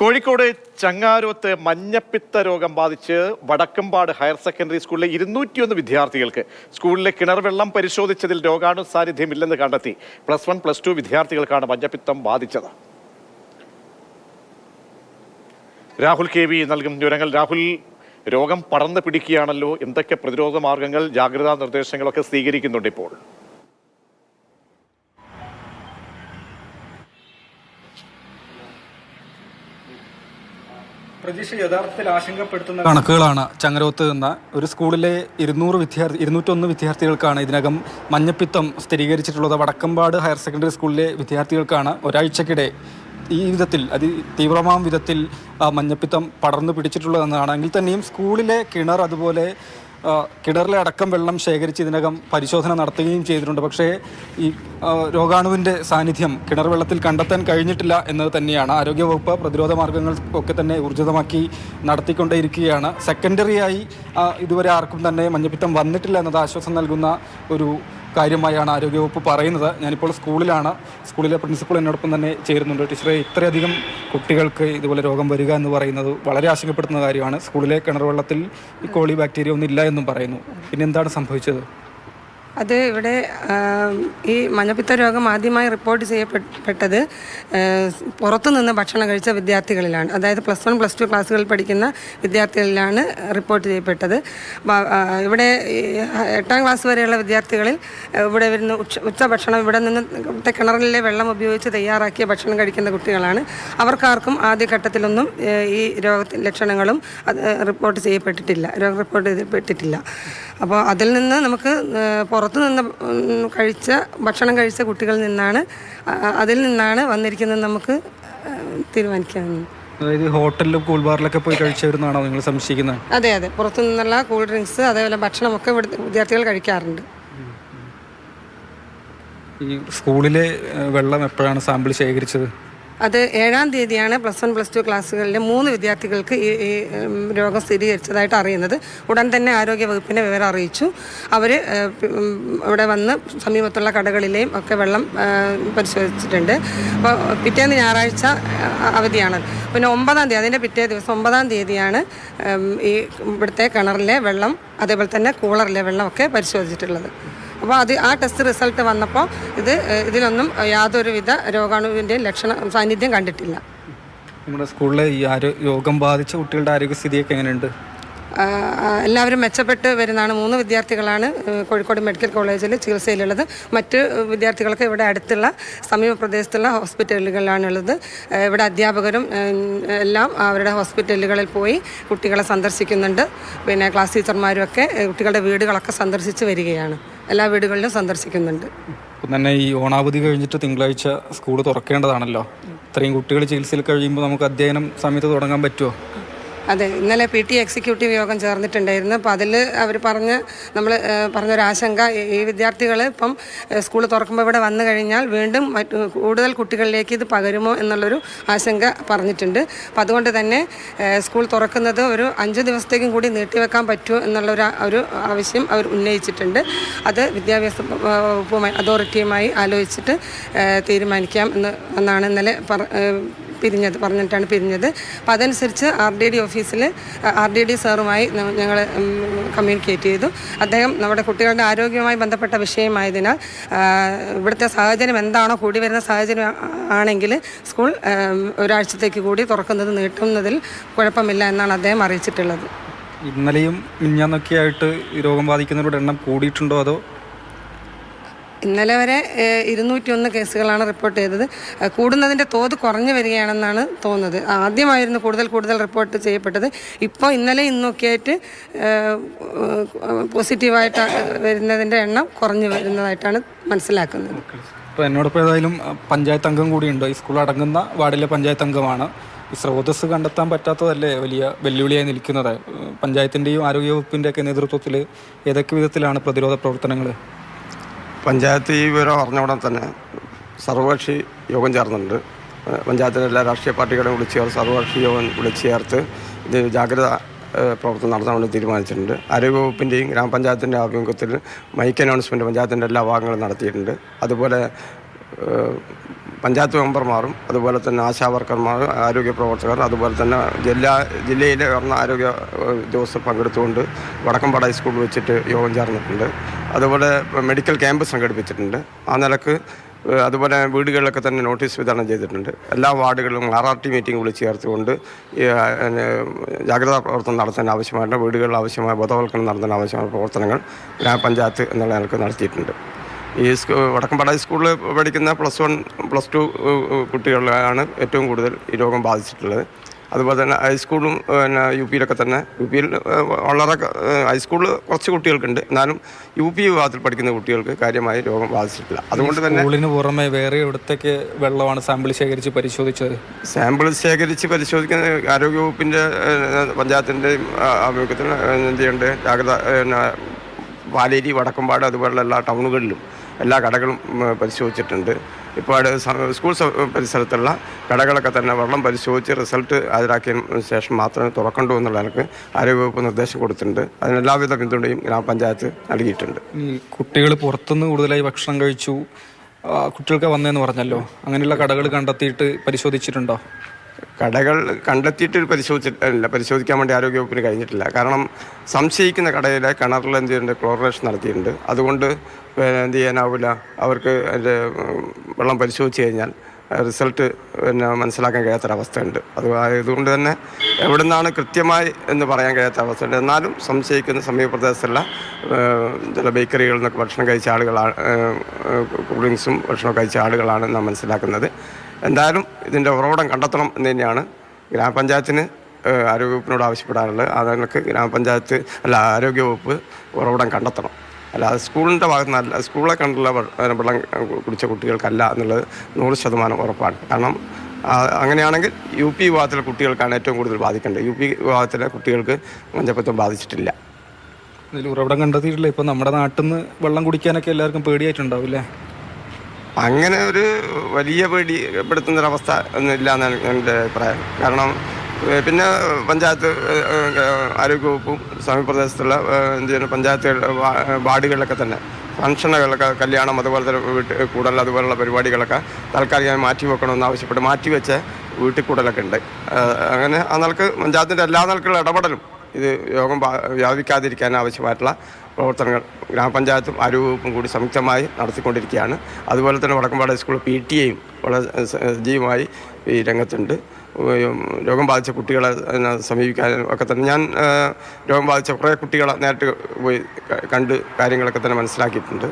കോഴിക്കോട് ചങ്ങാരോത്ത് മഞ്ഞപ്പിത്ത രോഗം ബാധിച്ച് Vadakkambad higher secondary സ്കൂളിലെ ഇരുന്നൂറ്റിയൊന്ന് വിദ്യാർത്ഥികൾക്ക് സ്കൂളിലെ കിണർ വെള്ളം പരിശോധിച്ചതിൽ രോഗാണു സാന്നിധ്യമില്ലെന്ന് കണ്ടെത്തി. പ്ലസ് വൺ പ്ലസ് ടു വിദ്യാർത്ഥികൾക്കാണ് മഞ്ഞപ്പിത്തം ബാധിച്ചത്. രാഹുൽ കെ വി നൽകും വിവരങ്ങൾ. രാഹുൽ രോഗം പടർന്നു പിടിക്കുകയാണല്ലോ. എന്തൊക്കെ പ്രതിരോധ മാർഗങ്ങൾ ജാഗ്രതാ നിർദ്ദേശങ്ങളൊക്കെ സ്വീകരിക്കുന്നുണ്ട് ഇപ്പോൾ? യഥാർത്ഥത്തിൽ ആശങ്കപ്പെടുത്തുന്ന കണക്കുകളാണ് ചങ്ങരോത്ത് നിന്ന് ഒരു സ്കൂളിലെ ഇരുന്നൂറ് വിദ്യാർത്ഥി ഇരുന്നൂറ്റൊന്ന് വിദ്യാർത്ഥികൾക്കാണ് ഇതിനകം മഞ്ഞപ്പിത്തം സ്ഥിരീകരിച്ചിട്ടുള്ളത്. വടക്കമ്പാട് ഹയർ സെക്കൻഡറി സ്കൂളിലെ വിദ്യാർത്ഥികൾക്കാണ് ഒരാഴ്ചക്കിടെ ഈ വിധത്തിൽ അതി തീവ്രമാം വിധത്തിൽ മഞ്ഞപ്പിത്തം പടർന്നു പിടിച്ചിട്ടുള്ളതെന്നാണ്. എങ്കിൽ തന്നെയും സ്കൂളിലെ കിണർ അതുപോലെ കിണറിലെ അടക്കം വെള്ളം ശേഖരിച്ച് ഇതിനകം പരിശോധന നടത്തുകയും ചെയ്തിട്ടുണ്ട്. പക്ഷേ ഈ രോഗാണുവിന്റെ സാന്നിധ്യം കിണർ വെള്ളത്തിൽ കണ്ടെത്താൻ കഴിഞ്ഞിട്ടില്ല എന്നത് തന്നെയാണ് ആരോഗ്യവകുപ്പ് പ്രതിരോധ മാർഗങ്ങൾ ഒക്കെ തന്നെ ഊർജിതമാക്കി നടത്തിക്കൊണ്ടേയിരിക്കുകയാണ്. സെക്കൻഡറിയായി ഇതുവരെ ആർക്കും തന്നെ മഞ്ഞപ്പിത്തം വന്നിട്ടില്ല എന്നത് ആശ്വാസം നൽകുന്ന ഒരു കാര്യമായാണ് ആരോഗ്യവകുപ്പ് പറയുന്നത്. ഞാനിപ്പോൾ സ്കൂളിലാണ്. സ്കൂളിലെ പ്രിൻസിപ്പൾ എന്നോടൊപ്പം തന്നെ ചേരുന്നുണ്ട്. ടീച്ചറെ ഇത്രയധികം കുട്ടികൾക്ക് ഇതുപോലെ രോഗം വരിക എന്ന് പറയുന്നത് വളരെ ആശങ്കപ്പെടുത്തുന്ന കാര്യമാണ്. സ്കൂളിലെ കിണർ വെള്ളത്തിൽ ഈ കോളി ബാക്ടീരിയ ഒന്നും ഇല്ല എന്നും പറയുന്നു. പിന്നെ എന്താണ് സംഭവിച്ചത്? അത് ഇവിടെ ഈ മഞ്ഞപ്പിത്ത രോഗം ആദ്യമായി റിപ്പോർട്ട് ചെയ്യപ്പെട്ടത് പുറത്തുനിന്ന് ഭക്ഷണം കഴിച്ച വിദ്യാർത്ഥികളിലാണ്. അതായത് പ്ലസ് വൺ പ്ലസ് ടു ക്ലാസ്സുകളിൽ പഠിക്കുന്ന വിദ്യാർത്ഥികളിലാണ് റിപ്പോർട്ട് ചെയ്യപ്പെട്ടത്. ഇവിടെ എട്ടാം ക്ലാസ് വരെയുള്ള വിദ്യാർത്ഥികളിൽ ഇവിടെ വരുന്ന ഉച്ച ഉച്ചഭക്ഷണം ഇവിടെ നിന്ന് കിണറിലെ വെള്ളം ഉപയോഗിച്ച് തയ്യാറാക്കിയ ഭക്ഷണം കഴിക്കുന്ന കുട്ടികളാണ്. അവർക്കാർക്കും ആദ്യഘട്ടത്തിലൊന്നും ഈ രോഗത്തിന്റെ ലക്ഷണങ്ങളും റിപ്പോർട്ട് ചെയ്യപ്പെട്ടിട്ടില്ല രോഗം റിപ്പോർട്ട് ചെയ്യപ്പെട്ടിട്ടില്ല. അപ്പോൾ അതിൽ നിന്ന് നമുക്ക് പുറത്തു നിന്ന് കഴിച്ച ഭക്ഷണം കഴിച്ച കുട്ടികളിൽ നിന്നാണ് അതിൽ നിന്നാണ് വന്നിരിക്കുന്നത് നമുക്ക് തീരുമാനിക്കാവുന്നത്. അതായത് ഹോട്ടലിലും കൂൾ ബാറിലൊക്കെ പോയി കഴിച്ചവരെന്നാണോ നിങ്ങൾ സംശയിക്കുന്നത്? അതെ അതെ. പുറത്തു നിന്നുള്ള കൂൾ ഡ്രിങ്ക്സ് അതേപോലെ ഭക്ഷണമൊക്കെ ഇവിടെ വിദ്യാർത്ഥികൾ കഴിക്കാറുണ്ട്. ഈ സ്കൂളിലെ വെള്ളം എപ്പോഴാണ് സാമ്പിൾ ശേഖരിച്ചത്? അത് ഏഴാം തീയതിയാണ് പ്ലസ് വൺ പ്ലസ് ടു ക്ലാസ്സുകളിലെ മൂന്ന് വിദ്യാർത്ഥികൾക്ക് ഈ രോഗം സ്ഥിരീകരിച്ചതായിട്ട് അറിയുന്നത്. ഉടൻ തന്നെ ആരോഗ്യ വകുപ്പിനെ വിവരം അറിയിച്ചു. അവർ ഇവിടെ വന്ന് സമീപത്തുള്ള കടകളിലെയും ഒക്കെ വെള്ളം പരിശോധിച്ചിട്ടുണ്ട്. അപ്പോൾ പിറ്റേന്ന് ഞായറാഴ്ച അവധിയാണ്. പിന്നെ ഒമ്പതാം തീയതി അതിന്റെ പിറ്റേ ദിവസം ഒമ്പതാം തീയതിയാണ് ഈ ഇവിടുത്തെ കിണറിലെ വെള്ളം അതേപോലെ തന്നെ കൂളറിലെ വെള്ളമൊക്കെ പരിശോധിച്ചിട്ടുള്ളത്. അപ്പോൾ അത് ആ ടെസ്റ്റ് റിസൾട്ട് വന്നപ്പോൾ ഇത് ഇതിനൊന്നും ഇതിലൊന്നും യാതൊരുവിധ രോഗാണുവിന്റെ ലക്ഷണ സാന്നിധ്യം കണ്ടിട്ടില്ല. നമ്മുടെ സ്കൂളിലെ ഈ രോഗം ബാധിച്ച കുട്ടികളുടെ ആരോഗ്യസ്ഥിതിയൊക്കെ എങ്ങനെയുണ്ട്? എല്ലാവരും മെച്ചപ്പെട്ട് വരുന്നതാണ്. മൂന്ന് വിദ്യാർത്ഥികളാണ് കോഴിക്കോട് മെഡിക്കൽ കോളേജിൽ ചികിത്സയിലുള്ളത്. മറ്റ് വിദ്യാർത്ഥികൾക്ക് ഇവിടെ അടുത്തുള്ള സമീപ പ്രദേശത്തുള്ള ഹോസ്പിറ്റലുകളിലാണുള്ളത്. ഇവിടെ അധ്യാപകരും എല്ലാം അവരുടെ ഹോസ്പിറ്റലുകളിൽ പോയി കുട്ടികളെ സന്ദർശിക്കുന്നുണ്ട്. പിന്നെ ക്ലാസ് ടീച്ചർമാരും ഒക്കെ കുട്ടികളുടെ വീടുകളൊക്കെ സന്ദർശിച്ച് വരികയാണ്. എല്ലാ വീടുകളിലും സന്ദർശിക്കുന്നുണ്ട്. തന്നെ ഈ ഓണാവധി കഴിഞ്ഞിട്ട് തിങ്കളാഴ്ച സ്കൂൾ തുറക്കേണ്ടതാണല്ലോ. ഇത്രയും കുട്ടികൾ ചികിത്സയിൽ കഴിയുമ്പോൾ നമുക്ക് അധ്യയനം സമയത്ത് തുടങ്ങാൻ പറ്റുമോ? അതെ ഇന്നലെ പി ടി എക്സിക്യൂട്ടീവ് യോഗം ചേർന്നിട്ടുണ്ടായിരുന്നു. അപ്പോൾ അതിൽ അവർ പറഞ്ഞ് നമ്മൾ പറഞ്ഞൊരാശങ്ക ഈ- വിദ്യാർത്ഥികൾ ഇപ്പം സ്കൂൾ തുറക്കുമ്പോൾ ഇവിടെ വന്നു കഴിഞ്ഞാൽ വീണ്ടും മറ്റ് കൂടുതൽ കുട്ടികളിലേക്ക് ഇത് പകരുമോ എന്നുള്ളൊരു ആശങ്ക പറഞ്ഞിട്ടുണ്ട്. അപ്പോൾ അതുകൊണ്ട് തന്നെ സ്കൂൾ തുറക്കുന്നത് ഒരു അഞ്ച് ദിവസത്തേക്കും കൂടി നീട്ടിവെക്കാൻ പറ്റുമോ എന്നുള്ളൊരു ഒരു ആവശ്യം അവർ ഉന്നയിച്ചിട്ടുണ്ട്. അത് വിദ്യാഭ്യാസ വകുപ്പുമായി അതോറിറ്റിയുമായി ആലോചിച്ചിട്ട് തീരുമാനിക്കാം എന്ന് എന്നാണ് ഇന്നലെ പറ പിരിഞ്ഞത് പറഞ്ഞിട്ടാണ് പിരിഞ്ഞത്. അപ്പോൾ അതനുസരിച്ച് ആർ ഡി ഡി ഓഫീസിൽ ആർ ഡി ഡി സാറുമായി ഞങ്ങൾ കമ്മ്യൂണിക്കേറ്റ് ചെയ്തു. അദ്ദേഹം നമ്മുടെ കുട്ടികളുടെ ആരോഗ്യവുമായി ബന്ധപ്പെട്ട വിഷയമായതിനാൽ ഇവിടുത്തെ സാഹചര്യം എന്താണോ കൂടി വരുന്ന സാഹചര്യം ആണെങ്കിൽ സ്കൂൾ ഒരാഴ്ചത്തേക്ക് കൂടി തുറക്കുന്നത് നീട്ടുന്നതിൽ കുഴപ്പമില്ല എന്നാണ് അദ്ദേഹം അറിയിച്ചിട്ടുള്ളത്. ഇന്നലെയും മിഞ്ഞാന്നൊക്കെ രോഗം ബാധിക്കുന്നവരുടെ എണ്ണം കൂടിയിട്ടുണ്ടോ അതോ ഇന്നലെ വരെ ഇരുന്നൂറ്റി ഒന്ന് കേസുകളാണ് റിപ്പോർട്ട് ചെയ്തത്. കൂടുന്നതിന്റെ തോത് കുറഞ്ഞു വരികയാണെന്നാണ് തോന്നുന്നത്. ആദ്യമായിരുന്നു കൂടുതൽ കൂടുതൽ റിപ്പോർട്ട് ചെയ്യപ്പെട്ടത്. ഇപ്പോൾ ഇന്നലെ ഇന്നൊക്കെ ആയിട്ട് പോസിറ്റീവായിട്ട് വരുന്നതിന്റെ എണ്ണം കുറഞ്ഞു വരുന്നതായിട്ടാണ് മനസ്സിലാക്കുന്നത്. ഇപ്പോൾ എന്നോടൊപ്പം ഏതായാലും പഞ്ചായത്ത് അംഗം കൂടിയുണ്ട്. ഈ സ്കൂൾ അടങ്ങുന്ന വാർഡിലെ പഞ്ചായത്ത് അംഗമാണ്. ഈ സ്രോതസ് കണ്ടെത്താൻ പറ്റാത്തതല്ലേ വലിയ വെല്ലുവിളിയായി നിൽക്കുന്നത്? പഞ്ചായത്തിന്റെയും ആരോഗ്യവകുപ്പിന്റെയൊക്കെ നേതൃത്വത്തിൽ ഏതൊക്കെ വിധത്തിലാണ് പ്രതിരോധ പ്രവർത്തനങ്ങൾ പഞ്ചായത്ത് ഈ വിവരം അറിഞ്ഞ ഉടൻ തന്നെ സർവകക്ഷി യോഗം ചേർന്നിട്ടുണ്ട്. പഞ്ചായത്തിലെ എല്ലാ രാഷ്ട്രീയ പാർട്ടികളെയും വിളിച്ച് ചേർത്ത് സർവകക്ഷി യോഗം വിളിച്ച് ചേർത്ത് ഇത് ജാഗ്രത പ്രവർത്തനം നടത്താൻ വേണ്ടി തീരുമാനിച്ചിട്ടുണ്ട്. ആരോഗ്യവകുപ്പിന്റെയും ഗ്രാമപഞ്ചായത്തിന്റെ ആഭിമുഖ്യത്തിൽ മൈക്ക് അനൗൺസ്മെന്റ് പഞ്ചായത്തിന്റെ എല്ലാ ഭാഗങ്ങളും നടത്തിയിട്ടുണ്ട്. അതുപോലെ പഞ്ചായത്ത് മെമ്പർമാരും അതുപോലെ തന്നെ ആശാ വർക്കർമാർ ആരോഗ്യ പ്രവർത്തകർ അതുപോലെ തന്നെ ജില്ലാ ജില്ലയിലെ ഉയർന്ന ആരോഗ്യ ഉദ്യോഗസ്ഥർ പങ്കെടുത്തുകൊണ്ട് വടക്കമ്പാട് ഹൈസ്കൂളിൽ വെച്ചിട്ട് യോഗം ചേർന്നിട്ടുണ്ട്. അതുപോലെ മെഡിക്കൽ ക്യാമ്പ് സംഘടിപ്പിച്ചിട്ടുണ്ട്. ആ നിലയ്ക്ക് അതുപോലെ വീടുകളിലൊക്കെ തന്നെ നോട്ടീസ് വിതരണം ചെയ്തിട്ടുണ്ട്. എല്ലാ വാർഡുകളിലും ആർ ആർ ടി മീറ്റിംഗ് വിളിച്ച് ചേർത്തുകൊണ്ട് ജാഗ്രതാ പ്രവർത്തനം നടത്താൻ ആവശ്യമായിട്ട് വീടുകളിൽ ആവശ്യമായ ബോധവൽക്കരണം നടത്താൻ ആവശ്യമായ പ്രവർത്തനങ്ങൾ ഗ്രാമപഞ്ചായത്ത് എന്നുള്ള നിലയ്ക്ക് നടത്തിയിട്ടുണ്ട്. ഈ സ്കൂ വടക്കമ്പാട സ്കൂളിൽ പഠിക്കുന്ന പ്ലസ് വൺ പ്ലസ് ടു കുട്ടികളാണ് ഏറ്റവും കൂടുതൽ ഈ രോഗം ബാധിച്ചിട്ടുള്ളത്. അതുപോലെ തന്നെ ഹൈസ്കൂളും പിന്നെ യു പിയിലൊക്കെ തന്നെ. യു പിയിൽ വളരെ ഹൈസ്കൂളിൽ കുറച്ച് കുട്ടികൾക്കുണ്ട്. എന്നാലും യു പി വിഭാഗത്തിൽ പഠിക്കുന്ന കുട്ടികൾക്ക് കാര്യമായി രോഗം ബാധിച്ചിട്ടില്ല. അതുകൊണ്ട് തന്നെ സ്കൂളിന് പുറമെ വേറെ എവിടത്തേക്ക് വെള്ളമാണ് സാമ്പിൾ ശേഖരിച്ച് പരിശോധിച്ചത്? സാമ്പിൾ ശേഖരിച്ച് പരിശോധിക്കുന്ന ആരോഗ്യവകുപ്പിന്റെ പഞ്ചായത്തിന്റെയും ആഭിമുഖ്യത്തിൽ എന്ത് ചെയ്യേണ്ടത് ജാഗ്രത പിന്നെ പാലേരി വടക്കമ്പാട് അതുപോലുള്ള എല്ലാ ടൗണുകളിലും എല്ലാ കടകളും പരിശോധിച്ചിട്ടുണ്ട്. ഇപ്പോൾ സ്കൂൾ പരിസരത്തുള്ള കടകളൊക്കെ തന്നെ വെള്ളം പരിശോധിച്ച് റിസൾട്ട് ഹാജരാക്കിയതിന് ശേഷം മാത്രമേ തുറക്കണ്ടൂ എന്നുള്ള എനിക്ക് ആരോഗ്യവകുപ്പ് നിർദ്ദേശം കൊടുത്തിട്ടുണ്ട്. അതിന് എല്ലാവിധ പിന്തുണയും ഗ്രാമപഞ്ചായത്ത് നൽകിയിട്ടുണ്ട്. കുട്ടികൾ പുറത്തുനിന്ന് കൂടുതലായി ഭക്ഷണം കഴിച്ചു. കുട്ടികൾക്ക് വന്നതെന്ന് പറഞ്ഞല്ലോ. അങ്ങനെയുള്ള കടകൾ കണ്ടെത്തിയിട്ട് പരിശോധിച്ചിട്ടുണ്ടോ? കടകൾ കണ്ടെത്തിയിട്ട് പരിശോധിച്ചിട്ടില്ല. പരിശോധിക്കാൻ വേണ്ടി ആരോഗ്യവകുപ്പിന് കഴിഞ്ഞിട്ടില്ല. കാരണം സംശയിക്കുന്ന കടയിലെ കിണറിൽ എന്ത് ചെയ്യുന്നുണ്ട്? ക്ലോറിനേഷൻ നടത്തിയിട്ടുണ്ട്. അതുകൊണ്ട് എന്ത് ചെയ്യാനാവില്ല അവർക്ക് വെള്ളം പരിശോധിച്ച് കഴിഞ്ഞാൽ റിസൾട്ട് പിന്നെ മനസ്സിലാക്കാൻ കഴിയാത്തൊരവസ്ഥയുണ്ട്. അത് അതുകൊണ്ട് തന്നെ എവിടെ നിന്നാണ് കൃത്യമായി എന്ന് പറയാൻ കഴിയാത്ത അവസ്ഥയുണ്ട് എന്നാലും സംശയിക്കുന്ന സമീപപ്രദേശത്തുള്ള ചില ബേക്കറികളിൽ നിന്നൊക്കെ ഭക്ഷണം കഴിച്ച ആളുകളാണ് കൂൾ ഡ്രിങ്ക്സും ഭക്ഷണം കഴിച്ച ആളുകളാണ് നാം മനസ്സിലാക്കുന്നത്. എന്തായാലും ഇതിന്റെ ഉറവിടം കണ്ടെത്തണം എന്ന് തന്നെയാണ് ഗ്രാമപഞ്ചായത്തിന് ആരോഗ്യവകുപ്പിനോട് ആവശ്യപ്പെടാറുള്ളത്. അതങ്ങൾക്ക് ഗ്രാമപഞ്ചായത്ത് അല്ല ആരോഗ്യവകുപ്പ് ഉറവിടം കണ്ടെത്തണം. അല്ലാതെ സ്കൂളിന്റെ ഭാഗത്ത് നിന്നല്ല സ്കൂളെ കണ്ടുള്ള വെള്ളം കുടിച്ച കുട്ടികൾക്കല്ല എന്നുള്ളത് നൂറ് ശതമാനം ഉറപ്പാണ്. കാരണം അങ്ങനെയാണെങ്കിൽ യു പി വിഭാഗത്തിലെ കുട്ടികൾക്കാണ് ഏറ്റവും കൂടുതൽ ബാധിക്കേണ്ടത്. യു പി വിഭാഗത്തിലെ കുട്ടികൾക്ക് മഞ്ചപ്പത്തം ബാധിച്ചിട്ടില്ല. ഇതിൽ ഉറവിടം കണ്ടെത്തിയിട്ടില്ല. ഇപ്പോൾ നമ്മുടെ നാട്ടിൽ നിന്ന് വെള്ളം കുടിക്കാനൊക്കെ എല്ലാവർക്കും പേടിയായിട്ടുണ്ടാവും അല്ലേ അങ്ങനെ ഒരു വലിയ പേടിപ്പെടുത്തുന്നൊരവസ്ഥ ഒന്നും ഇല്ല എന്നാണ് എന്റെ അഭിപ്രായം. കാരണം പിന്നെ പഞ്ചായത്ത് ആരോഗ്യവകുപ്പും സമീപപ്രദേശത്തുള്ള ഏഹ് എന്ത് ചെയ്യുന്നു പഞ്ചായത്ത് വാർഡുകളിലൊക്കെ തന്നെ ഫംഗ്ഷനുകളൊക്കെ കല്യാണം അതുപോലെ തന്നെ വീട്ട് കൂടൽ അതുപോലുള്ള പരിപാടികളൊക്കെ താൽക്കാലികമായി മാറ്റി വെക്കണമെന്ന് ആവശ്യപ്പെട്ട് മാറ്റി വെച്ച വീട്ടിൽ കൂടലൊക്കെ ഉണ്ട് അങ്ങനെ ആ നിലയ്ക്ക് പഞ്ചായത്തിന്റെ എല്ലാ നിലക്കുള്ള ഇടപെടലും ഇത് രോഗം വ്യാപിക്കാതിരിക്കാൻ ആവശ്യമായിട്ടുള്ള പ്രവർത്തനങ്ങൾ ഗ്രാമപഞ്ചായത്തും ആരോഗ്യവകുപ്പും കൂടി സംയുക്തമായി നടത്തിക്കൊണ്ടിരിക്കുകയാണ്. അതുപോലെ തന്നെ വടക്കമ്പാട് സ്കൂൾ പി ടി എയും വളരെ സജീവമായി ഈ രംഗത്തുണ്ട്. രോഗം ബാധിച്ച കുട്ടികളെ സമീപിക്കാനും ഒക്കെ തന്നെ. ഞാൻ രോഗം ബാധിച്ച കുറേ കുട്ടികളെ നേരിട്ട് പോയി കണ്ട് കാര്യങ്ങളൊക്കെ തന്നെ മനസ്സിലാക്കിയിട്ടുണ്ട്.